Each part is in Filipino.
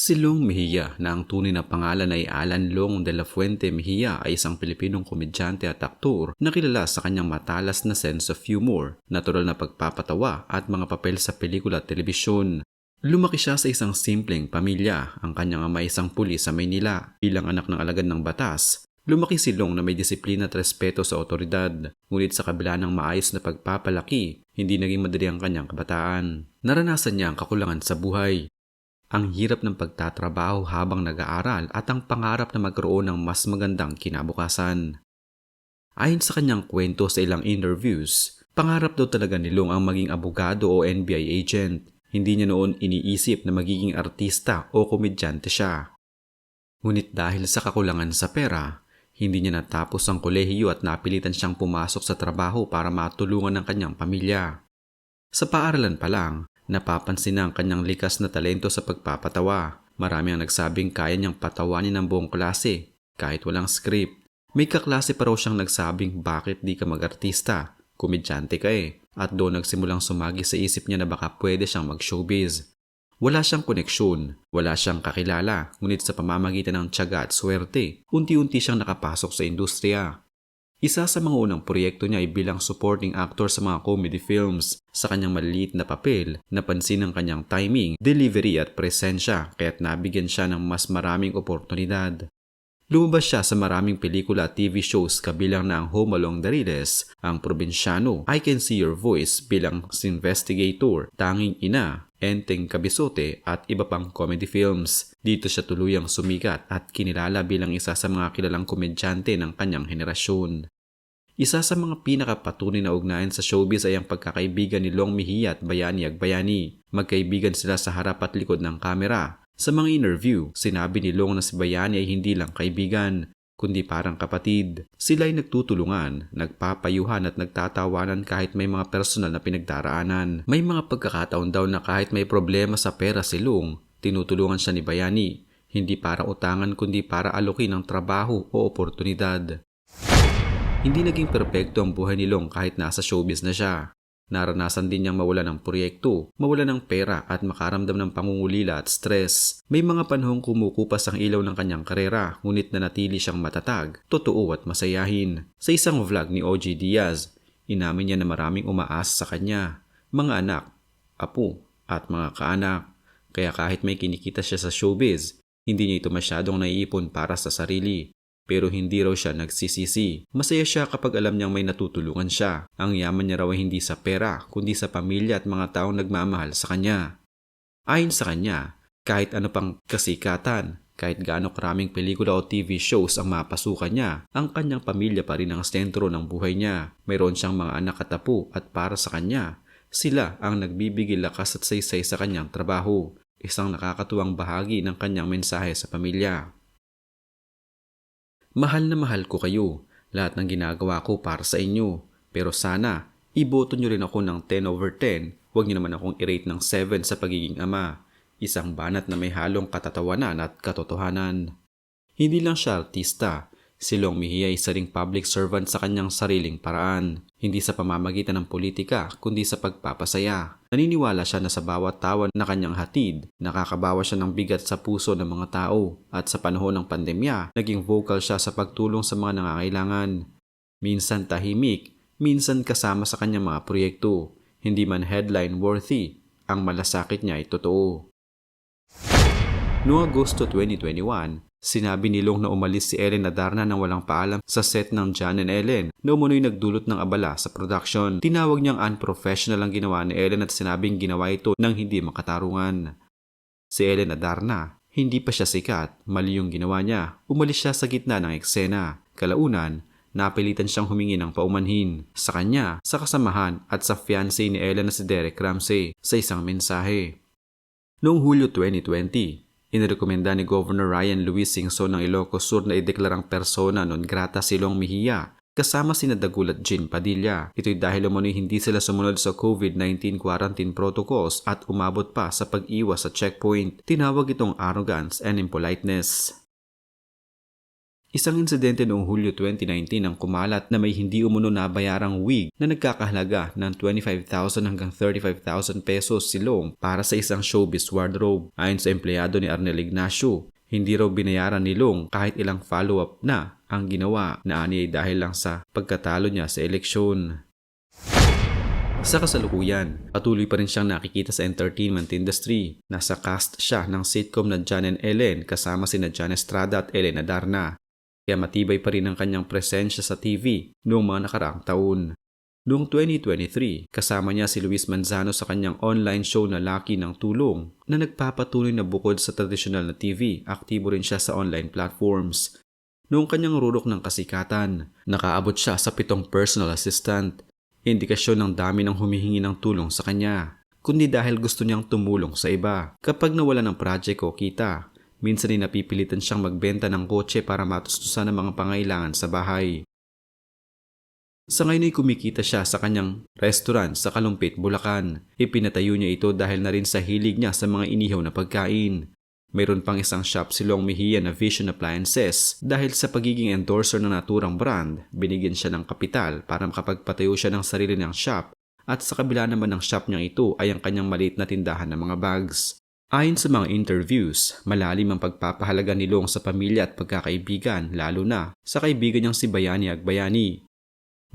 Si Long Mejia na ang tunay na pangalan ay Alan Long de la Fuente Mejia ay isang Pilipinong komedyante at aktor na kilala sa kanyang matalas na sense of humor, natural na pagpapatawa at mga papel sa pelikula at telebisyon. Lumaki siya sa isang simpleng pamilya. Ang kanyang ama isang pulis sa Maynila. Bilang anak ng alagad ng batas, lumaki si Long na may disiplina at respeto sa otoridad. Ngunit sa kabila ng maayos na pagpapalaki, hindi naging madali ang kanyang kabataan. Naranasan niya ang kakulangan sa buhay ang hirap ng pagtatrabaho habang nag-aaral at ang pangarap na magkaroon ng mas magandang kinabukasan. Ayon sa kanyang kwento sa ilang interviews, pangarap daw talaga ni Long ang maging abogado o NBI agent. Hindi niya noon iniisip na magiging artista o komedyante siya. Ngunit dahil sa kakulangan sa pera, hindi niya natapos ang kolehiyo at napilitan siyang pumasok sa trabaho para matulungan ng kanyang pamilya. Sa paaralan pa lang, Napapansin na ang kanyang likas na talento sa pagpapatawa. Marami ang nagsabing kaya niyang patawanin ng buong klase kahit walang script. May kaklase pa raw siyang nagsabing bakit di ka mag-artista, komedyante ka eh. At doon nagsimulang sumagi sa isip niya na baka pwede siyang mag-showbiz. Wala siyang koneksyon, wala siyang kakilala, ngunit sa pamamagitan ng tiyaga at swerte, unti-unti siyang nakapasok sa industriya. Isa sa mga unang proyekto niya ay bilang supporting actor sa mga comedy films. Sa kanyang maliliit na papel, napansin ang kanyang timing, delivery at presensya kaya't nabigyan siya ng mas maraming oportunidad. Lumabas siya sa maraming pelikula at TV shows kabilang na ang Home Along the Riles, ang Probinsyano, I Can See Your Voice bilang Investigator, Tanging Ina, Enteng Kabisote at iba pang comedy films. Dito siya tuluyang sumikat at kinilala bilang isa sa mga kilalang komedyante ng kanyang henerasyon. Isa sa mga pinakapatunay na ugnayan sa showbiz ay ang pagkakaibigan ni Long Mejia at Bayani Agbayani. Magkaibigan sila sa harap at likod ng kamera. Sa mga interview, sinabi ni Long na si Bayani ay hindi lang kaibigan, kundi parang kapatid. Sila ay nagtutulungan, nagpapayuhan at nagtatawanan kahit may mga personal na pinagdaraanan. May mga pagkakataon daw na kahit may problema sa pera si Long, tinutulungan siya ni Bayani. Hindi para utangan kundi para alokin ng trabaho o oportunidad. Hindi naging perpekto ang buhay ni Long kahit nasa showbiz na siya. Naranasan din niyang mawala ng proyekto, mawala ng pera at makaramdam ng pangungulila at stress. May mga panahong kumukupas ang ilaw ng kanyang karera ngunit nanatili siyang matatag, totoo at masayahin. Sa isang vlog ni OG Diaz, inamin niya na maraming umaasa sa kanya, mga anak, apo at mga kaanak. Kaya kahit may kinikita siya sa showbiz, hindi niya ito masyadong naiipon para sa sarili. Pero hindi raw siya nagsisisi. Masaya siya kapag alam niyang may natutulungan siya. Ang yaman niya raw ay hindi sa pera, kundi sa pamilya at mga taong nagmamahal sa kanya. Ayon sa kanya, kahit ano pang kasikatan, kahit gaano karaming pelikula o TV shows ang mapasukan niya, ang kanyang pamilya pa rin ang sentro ng buhay niya. Mayroon siyang mga anak at apo at para sa kanya, sila ang nagbibigay lakas at saysay sa kanyang trabaho, isang nakakatuwang bahagi ng kanyang mensahe sa pamilya. Mahal na mahal ko kayo. Lahat ng ginagawa ko para sa inyo. Pero sana, iboto nyo rin ako ng 10 over 10. Huwag nyo naman akong i-rate ng 7 sa pagiging ama. Isang banat na may halong katatawanan at katotohanan. Hindi lang siya artista, Si Long Mejia ay isa ring public servant sa kanyang sariling paraan, hindi sa pamamagitan ng politika kundi sa pagpapasaya. Naniniwala siya na sa bawat tawa na kanyang hatid, nakakabawa siya ng bigat sa puso ng mga tao at sa panahon ng pandemya, naging vocal siya sa pagtulong sa mga nangangailangan. Minsan tahimik, minsan kasama sa kanyang mga proyekto, hindi man headline worthy, ang malasakit niya ay totoo. Noong Agosto 2021, Sinabi ni Long na umalis si Ellen Adarna nang walang paalam sa set ng John and Ellen na umunoy nagdulot ng abala sa production. Tinawag niyang unprofessional ang ginawa ni Ellen at sinabing ginawa ito nang hindi makatarungan. Si Ellen Adarna, hindi pa siya sikat, mali yung ginawa niya. Umalis siya sa gitna ng eksena. Kalaunan, napilitan siyang humingi ng paumanhin sa kanya, sa kasamahan at sa fiancé ni Ellen na si Derek Ramsey sa isang mensahe. Noong Hulyo 2020, Inirekomenda ni Governor Ryan Luis Singson ng Ilocos Sur na ideklarang persona non grata si Long Mejia kasama si Nadagul at Jean Padilla. Ito'y dahil umano'y hindi sila sumunod sa COVID-19 quarantine protocols at umabot pa sa pag-iwas sa checkpoint. Tinawag itong arrogance and impoliteness. Isang insidente noong Hulyo 2019 ang kumalat na may hindi umuno nabayarang wig na nagkakahalaga ng 25,000 hanggang 35,000 pesos silong para sa isang showbiz wardrobe. Ayon sa empleyado ni Arnel Ignacio, hindi raw binayaran ni Long kahit ilang follow-up na ang ginawa na ani dahil lang sa pagkatalo niya sa eleksyon. Sa kasalukuyan, patuloy pa rin siyang nakikita sa entertainment industry. Nasa cast siya ng sitcom na John and Ellen kasama sina John Estrada at Ellen Adarna. Kaya matibay pa rin ang kanyang presensya sa TV noong mga nakaraang taon. Noong 2023, kasama niya si Luis Manzano sa kanyang online show na Lucky ng Tulong na nagpapatuloy na bukod sa tradisyonal na TV, aktibo rin siya sa online platforms. Noong kanyang rurok ng kasikatan, nakaabot siya sa pitong personal assistant indikasyon ng dami ng humihingi ng tulong sa kanya, kundi dahil gusto niyang tumulong sa iba. Kapag nawala ng project o kita, minsan ay napipilitan siyang magbenta ng kotse para matustusan ang mga pangailangan sa bahay. Sa ngayon ay kumikita siya sa kanyang restaurant sa Kalumpit, Bulacan. Ipinatayo niya ito dahil na rin sa hilig niya sa mga inihaw na pagkain. Mayroon pang isang shop si Long Mejia na Vision Appliances dahil sa pagiging endorser ng naturang brand, binigyan siya ng kapital para makapagpatayo siya ng sarili niyang shop at sa kabila naman ng shop niyang ito ay ang kanyang maliit na tindahan ng mga bags. Ayon sa mga interviews, malalim ang pagpapahalaga ni Long sa pamilya at pagkakaibigan lalo na sa kaibigan niyang si Bayani Agbayani.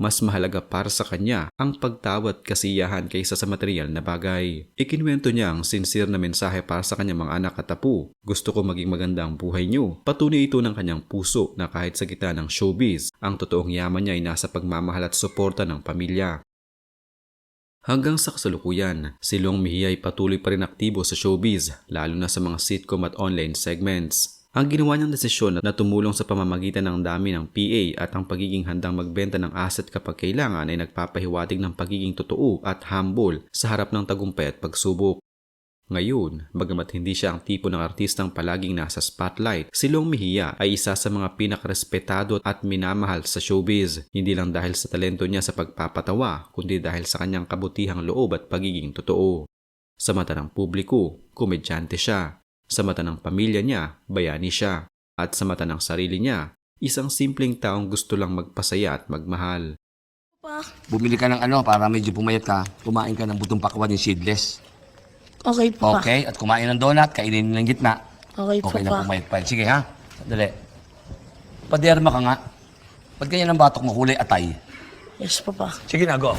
Mas mahalaga para sa kanya ang pagtawad kasiyahan kaysa sa material na bagay. Ikinwento niya ang sincere na mensahe para sa kanyang mga anak at apo. Gusto ko maging maganda ang buhay niyo. Patunay ito ng kanyang puso na kahit sa gitna ng showbiz, ang totoong yaman niya ay nasa pagmamahal at suporta ng pamilya. Hanggang sa kasalukuyan, si Long Mejia ay patuloy pa rin aktibo sa showbiz, lalo na sa mga sitcom at online segments. Ang ginawa niyang desisyon na tumulong sa pamamagitan ng dami ng PA at ang pagiging handang magbenta ng asset kapag kailangan ay nagpapahiwatig ng pagiging totoo at humble sa harap ng tagumpay at pagsubok. Ngayon, bagamat hindi siya ang tipo ng artistang palaging nasa spotlight, si Long Mejia ay isa sa mga pinakarespetado at minamahal sa showbiz, hindi lang dahil sa talento niya sa pagpapatawa, kundi dahil sa kanyang kabutihang loob at pagiging totoo. Sa mata ng publiko, komedyante siya. Sa mata ng pamilya niya, bayani siya. At sa mata ng sarili niya, isang simpleng taong gusto lang magpasaya at magmahal. Pa, Bumili ka ng ano para medyo pumayat ka. Kumain ka ng butong pakwan yung seedless. Okay po pa. Okay? At kumain ng donut, kainin ng gitna. Okay po Okay na pa. pumayat pa. Sige ha? Dali. Paderma ka nga. Ba't ganyan ang batok mo kulay atay? Yes po pa. Sige na, go.